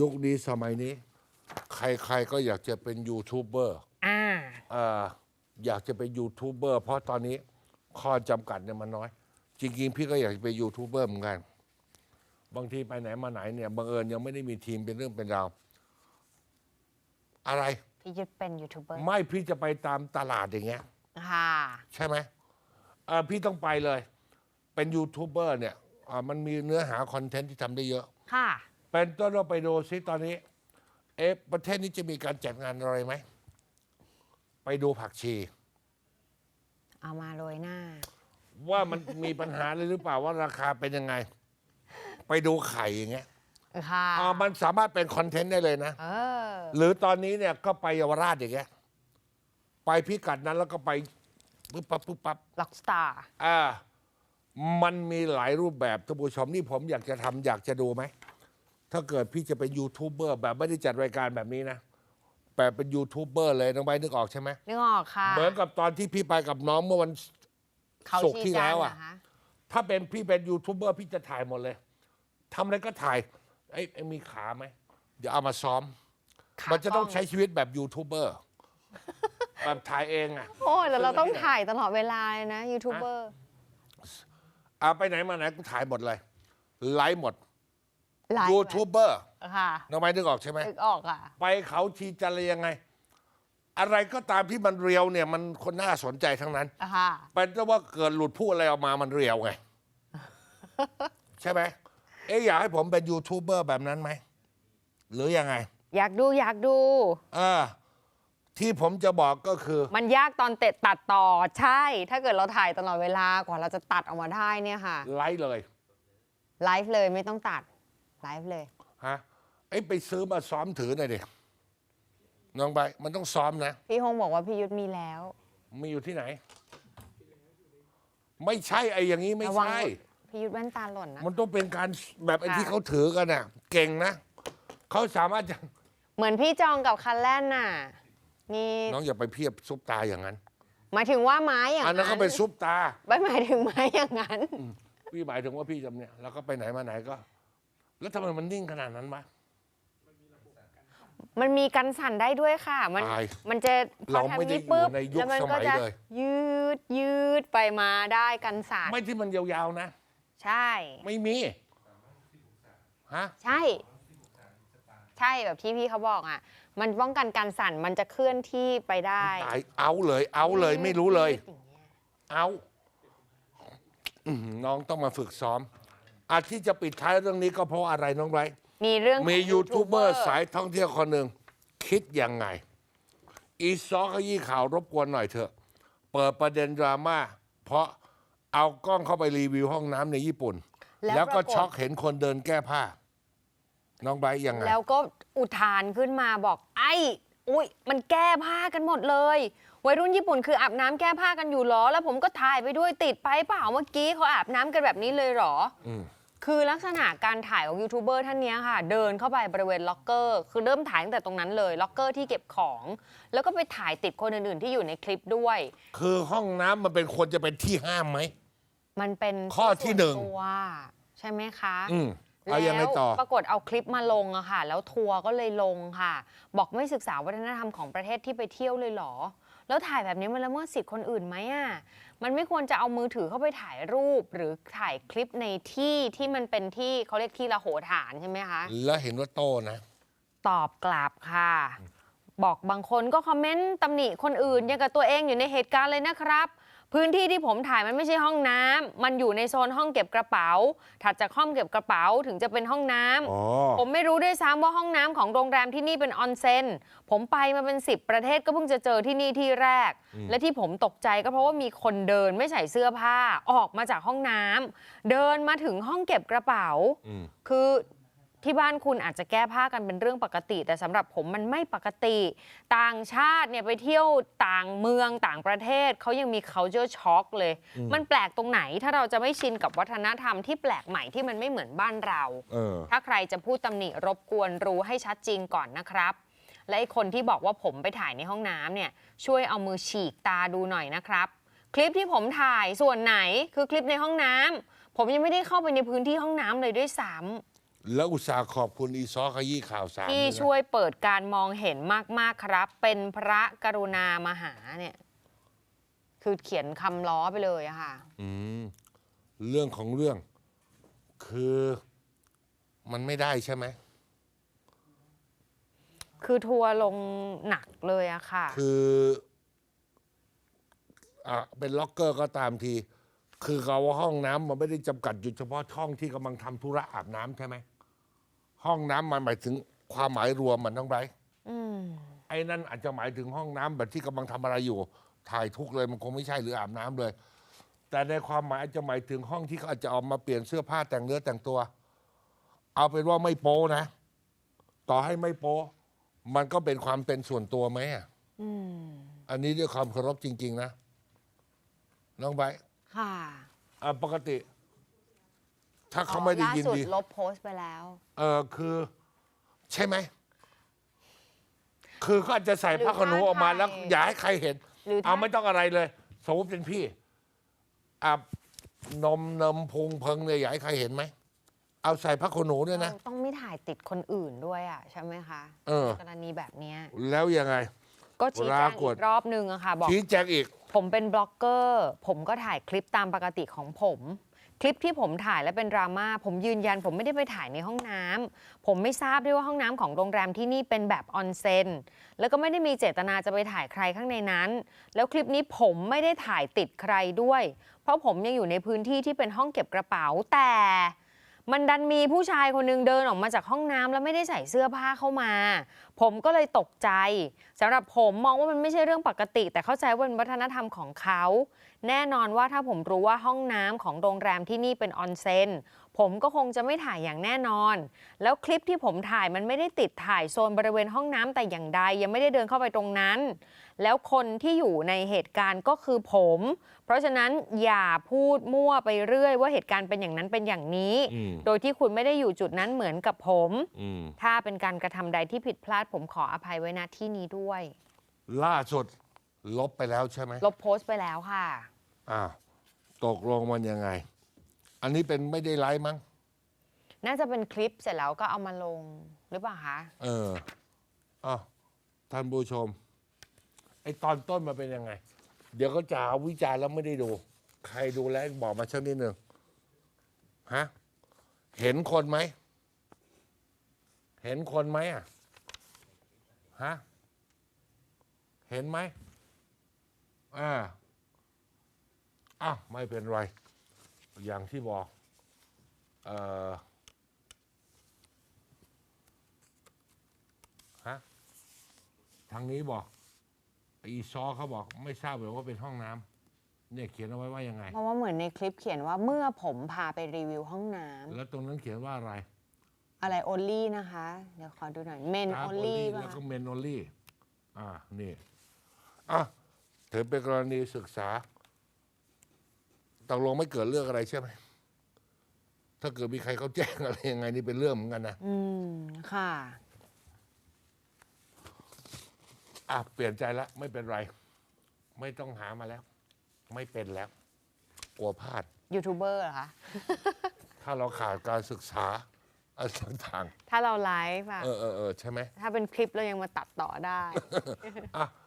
ยุคนี้สมัยนี้ ใครๆก็อยากจะเป็นยูทูบเบอร์อ่าเอ่ออยากจะเป็นยูทูบเบอร์เพราะตอนนี้ข้อจำกัดเนี่ยมันน้อย จริงๆ พี่ก็อยากจะเป็นยูทูบเบอร์เหมือนกัน บางทีไปไหนมาไหนเนี่ยบังเอิญยังไม่ได้มีทีมเป็นเรื่องเป็นราวอะไร พี่ยุทธเป็นยูทูบเบอร์ไม่พี่จะไปตามตลาดอย่างเงี้ย ค่ะ ใช่ไหมเออพี่ต้องไปเลย เป็นยูทูบเบอร์เนี่ยอ่ามันมีเนื้อหาคอนเทนต์ที่ทำได้เยอะ ค่ะ เป็นต้นเราไปดูซิตอนนี้ เอ๊ะประเทศนี้จะมีการจัดงานอะไรไหม ไปดูผักชี เอามาโรยหน้า ว่ามันมีปัญหาเลยหรือเปล่าว่าราคาเป็นยังไง ไปดูไข่อย่างเงี้ยค่ะอ่ามันสามารถเป็นคอนเทนต์ได้เลยนะ เออ หรือตอนนี้เนี่ยก็ไปเยาวราชอย่างเงี้ยไปพิกัดนั้นแล้วก็ไปปุ๊บปั๊บปุ๊บปั๊บล็อกสตาร์ อ่ามันมีหลายรูปแบบท่านผู้ชมนี่ผมอยากจะทำอยากจะดูไหม ถ้าเกิดพี่จะเป็นยูทูบเบอร์แบบไม่ได้จัดรายการแบบนี้นะแบบเป็นยูทูบเบอร์เลยน้องใบร์ทนึกออกใช่ไหมนึกออกค่ะเหมือนกับตอนที่พี่ไปกับน้องเมื่อวัน เขาศุกร์ชี้ที่จัแล้นวเหรอะอคะถ้าเป็นพี่เป็นยูทูบเบอร์พี่จะถ่ายหมดเลยทำอะไรก็ถ่ายไอ้ไอ้มีขาไหมเดี๋ยวเอามาซ้อม ขามันจะต้องล้ใช้ชีวิตแบบยูทูบเบอร์แบบถ่ายเองอะ โอ้ยแต่เราต้องถ่ายตลอดเวลาเลยนะยูทูบเบอร์ เอาไปไหนมาไหนกูถ่ายหมดเลย ไลฟ์หมด ไลฟ์ยูทูบเบอร์ค่ะน้องไม้นึกออกใช่ไหมนึกออกค่ะ ไปเขาชีจันทร์อะไรยังไง อะไรก็ตามที่มันเรียวเนี่ยมันคนน่าสนใจทั้งนั้นค่ะเป็นแต่ว่าเกิดหลุดพูดอะไรออกมามันเรียวไง ใช่ไหมเอ๊ะอยากให้ผมเป็นยูทูบเบอร์แบบนั้นไหม หรือยังไง อยากดูอยากดู เออ ที่ผมจะบอกก็คือ มันยากตอนเตะตัดต่อใช่ ถ้าเกิดเราถ่ายตลอดเวลากว่าเราจะตัดออกมาได้เนี่ยค่ะ ไลฟ์เลย ไลฟ์เลยไม่ต้องตัด ไลฟ์เลย ฮะไอ้ยไปซื้อมาซ้อมถือหน่อยดิน้องใบร์ทมันต้องซ้อมนะ พี่ฮงบอกว่าพี่ยุทธมีแล้ว มีอยู่ที่ไหน ไม่ใช่ไอ้อย่างนี้ไม่ระวัง ใช่ พี่ยุทธแว่นตาหล่นนะ มันต้องเป็นการแบบไอ้ค่ะ ที่เขาถือกันน่ะ เก่งนะเขาสามารถจะเหมือนพี่จองกับคันแล่นน่ะ นี่น้องอย่าไปเพียบซุปตาอย่างนั้น หมายถึงว่าไม้อย่างอันนั้นนั้นก็เป็นซุปตา ไม่หมายถึงไม้อย่างนั้น พี่หมายถึงว่าพี่จำเนี่ยแล้วก็ไปไหนมาไหนก็ แล้วทำไมมันนิ่งขนาดนั้นวะ มันมีกันสั่นได้ด้วยค่ะ มันตายมันจะพอเราไม่ทำได้นี้ปุ๊บอยู่ในยุคแล้วมันสมัก็ยจะเลย ยืดยืดไปมาได้กันสั่นไม่ที่มันยาวๆนะ ใช่ ไม่มี ฮะ ใช่ ใช่แบบที่พี่เขาบอกอะ มันป้องกันการสั่นมันจะเคลื่อนที่ไปได้ตายเอาเลย เอาเลยไม่รู้เลย ดอย่างงี้เอาอื้อหือน้องต้องมาฝึกซ้อม อาที่จะปิดท้ายเรื่องนี้ก็เพราะอะไรน้องไบรท์มีเรื่องของมียูทูบเบอร์ YouTuber สายท่องเที่ยวคนหนึ่งคิดยังไง อีซอขยี้ข่าวรบกวนหน่อยเถอะ เปิดประเด็นดราม่าเพราะเอากล้องเข้าไปรีวิวห้องน้ำในญี่ปุ่นแล้วก็ปรากฏ ช็อกเห็นคนเดินแก้ผ้า น้องไบรท์ยังไง แล้วก็อุทานขึ้นมาบอกไอ้อุ้ยมันแก้ผ้ากันหมดเลย วัยรุ่นญี่ปุ่นคืออาบน้ำแก้ผ้ากันอยู่เหรอ แล้วผมก็ถ่ายไปด้วยติดไปเปล่าเมื่อกี้เขาอาบน้ำกันแบบนี้เลยเหรออม คือลักษณะการถ่ายของยูทูบเบอร์ท่านเนี้ยค่ะ เดินเข้าไปบริเวณล็อกเกอร์ คือเริ่มถ่ายตั้งแต่ตรงนั้นเลยล็อกเกอร์ที่เก็บของ แล้วก็ไปถ่ายติดคนอื่นๆที่อยู่ในคลิปด้วย คือห้องน้ำมันเป็นควรจะเป็นที่ห้ามไหม มันเป็นข้อที่หนึ่ง ส่วตัวใช่ไหมคะ อืมเอายังไงต่อ แล้วปรากฏเอาคลิปมาลงอะค่ะ แล้วทัวร์ก็เลยลงค่ะ บอกไม่ศึกษาวัฒนธรรมของประเทศที่ไปเที่ยวเลยเหรอ แล้วถ่ายแบบนี้มันละเมิดสิทธิ์คนอื่นไหมอะมันไม่ควรจะเอามือถือเข้าไปถ่ายรูป หรือถ่ายคลิปในที่ที่มันเป็นที่เขาเรียกที่ละโหฐานใช่ไหมคะ แล้วเห็นว่าโตนะ ตอบกลับค่ะ บอกบางคนก็คอมเมนต์ตำหนิคนอื่นยังกับตัวเองอยู่ในเหตุการณ์เลยนะครับ พื้นที่ที่ผมถ่ายมันไม่ใช่ห้องน้ำมันอยู่ในโซนห้องเก็บกระเป๋า ถัดจากห้องเก็บกระเป๋าถึงจะเป็นห้องน้ำอ๋อผมไม่รู้ด้วยซ้ำว่าห้องน้ำของโรงแรมที่นี่เป็นออนเซ็นผมไปมาเป็น 10 ประเทศก็เพิ่งจะเจอที่นี่ที่แรก และที่ผมตกใจก็เพราะว่ามีคนเดินไม่ใส่เสื้อผ้าออกมาจากห้องน้ำเดินมาถึงห้องเก็บกระเป๋าอืมคือ ที่บ้านคุณอาจจะแก้ผ้ากันเป็นเรื่องปกติ แต่สำหรับผมมันไม่ปกติ ต่างชาติเนี่ยไปเที่ยวต่างเมืองต่างประเทศเขายังมี culture shock เลย มันแปลกตรงไหนถ้าเราจะไม่ชินกับวัฒนธรรมที่แปลกใหม่ที่มันไม่เหมือนบ้านเราเออถ้าใครจะพูดตำหนิรบกวนรู้ให้ชัดจริงก่อนนะครับ และไอ้คนที่บอกว่าผมไปถ่ายในห้องน้ำเนี่ยช่วยเอามือฉีกตาดูหน่อยนะครับ คลิปที่ผมถ่ายส่วนไหนคือคลิปในห้องน้ำผมยังไม่ได้เข้าไปในพื้นที่ห้องน้ำเลยด้วยซ้ แล้วอุตส่าห์ขอบคุณอีซอขยี้ข่าวสารที่ด้วยนะช่วยเปิดการมองเห็นมาก ๆ ครับ เป็นพระกรุณามาหาเนี่ย คือเขียนคำล้อไปเลยอะค่ะอืมเรื่องของเรื่อง คือมันไม่ได้ใช่ไหม คือทัวร์ลงหนักเลยอะค่ะ คืออะเป็นล็อกเกอร์ก็ตามที คือเขาว่าห้องน้ำมันไม่ได้จำกัดอยู่เฉพาะช่องที่กำลังทำธุระอาบน้ำใช่ไหม ห้องน้ำมันหมายถึงความหมายรวมมันต้องไรอืมไอ้นั่นอาจจะหมายถึงห้องน้ำแบบที่กำลังทำอะไรอยู่ ถ่ายทุกเลยมันคงไม่ใช่หรืออาบน้ำเลย แต่ในความหมายอาจจะหมายถึงห้องที่เขาอาจจะเออกมาเปลี่ยนเสื้อผ้าแต่งเนื้อแต่งตัว เอาเป็นว่าไม่โป้นะ ต่อให้ไม่โป้มันก็เป็นความเป็นส่วนตัวไหมอะอืมอันนี้ด้วยความเคารพจริง ๆ นะ น้องใบร์ทค่ะ อะปกติ ถ้าเขาไม่ได้ยินล่าสุดดีลบโพสต์ไปแล้ว เออคือ ใช่ไหม คือเขาอาจจะใส่ผ้าขนหนูออกมาแล้วหรือถ้าอย่าให้ใครเห็น หรือถ้าเอาไม่ต้องอะไรเลย สมมติเป็นพี่อะนมนมพุงเพิงเนี่ยอย่าให้ใครเห็นไหม เอาใส่ผ้าขนหนูด้วยนะเราต้องไม่ถ่ายติดคนอื่นด้วยอะใช่ไหมคะเออ กรณีแบบเนี้ยแล้วยังไง ก็ชี้แจงปรากฏอีกรอบนึงอะค่ะ บอกชี้แจงอีก ผมเป็นบล็อกเกอร์ ผมก็ถ่ายคลิปตามปกติของผม คลิปที่ผมถ่ายและเป็นดราม่าผมยืนยัน ผมไม่ได้ไปถ่ายในห้องน้ำผมไม่ทราบด้วยว่าห้องน้ำของโรงแรมที่นี่เป็นแบบออนเซนแล้วก็ไม่ได้มีเจตนาจะไปถ่ายใครข้างในนั้น แล้วคลิปนี้ผมไม่ได้ถ่ายติดใครด้วย เพราะผมยังอยู่ในพื้นที่ที่เป็นห้องเก็บกระเป๋าแต่มันดันมีผู้ชายคนหนึงเดินออกมาจากห้องน้ำแล้วไม่ได้ใส่เสื้อผ้าเข้ามา ผมก็เลยตกใจสำหรับผมมองว่ามันไม่ใช่เรื่องปกติ แต่เข้าใจว่าเป็นวัฒนธรรมของเขา แน่นอนว่าถ้าผมรู้ว่าห้องน้ำของโรงแรมที่นี่เป็นออนเซนผมก็คงจะไม่ถ่ายอย่างแน่นอน แล้วคลิปที่ผมถ่ายมันไม่ได้ติดถ่ายโซนบริเวณห้องน้ำแต่อย่างใด ยังไม่ได้เดินเข้าไปตรงนั้น แล้วคนที่อยู่ในเหตุการณ์ก็คือผม เพราะฉะนั้นอย่าพูดมั่วไปเรื่อย ว่าเหตุการณ์เป็นอย่างนั้นเป็นอย่างนี้อืมโดยที่คุณไม่ได้อยู่จุดนั้นเหมือนกับผมอืมถ้าเป็นการกระทำใดที่ผิดพลาด ผมขออภัยไว้ณที่นี้ด้วย ล่าสุดลบไปแล้วใช่ไหมลบโพสต์ไปแล้วค่ะ อ้าวตกลงมันยังไง อันนี้เป็นไม่ได้ไลฟ์มั้ง น่าจะเป็นคลิปเสร็จแล้วก็เอามาลงหรือเปล่าคะ เอออ้าวท่านผู้ชม ไอตอนต้นมาเป็นยังไง เดี๋ยวก็จะหาวิจารณ์แล้วไม่ได้ดู ใครดูแล้วบอกมาสักนิดหนึ่งฮะ เห็นคนไหม เห็นคนไหมอะ ฮะ เห็นไหมอ่า อ้าวไม่เป็นไร อย่างที่บอกเอ่อฮะทางนี้บอกอีซอเขาบอกไม่ทราบเลยว่าเป็นห้องน้ำเนี่ยเขียนเอาไว้ว่ายังไง เพราะว่าเหมือนในคลิปเขียนว่าเมื่อผมพาไปรีวิวห้องน้แล้วตรงนั้นเขียนว่าอะไรำอะไร only นะคะ เดี๋ยวขอดูหน่อย men ตาม only only ป่ะแล้วก็เมนโอลี่อ่านี่อะถือเป็นกรณีศึกษา ตกลงไม่เกิดเรื่องอะไรใช่ไหมถ้าเกิดมีใครเขาแจ้งอะไรยังไงนี่เป็นเรื่องเหมือนกันนะ อืม ค่ะ อะเปลี่ยนใจแล้วไม่เป็นไร ไม่ต้องหามาแล้ว ไม่เป็นแล้ว กลัวพลาด ยูทูบเบอร์เหรอคะ ถ้าเราขาดการศึกษาอะไรต่างถ้าเราไลฟ์อะๆเออเออเออใช่ไหม ถ้าเป็นคลิปเรายังมาตัดต่อได้ อะ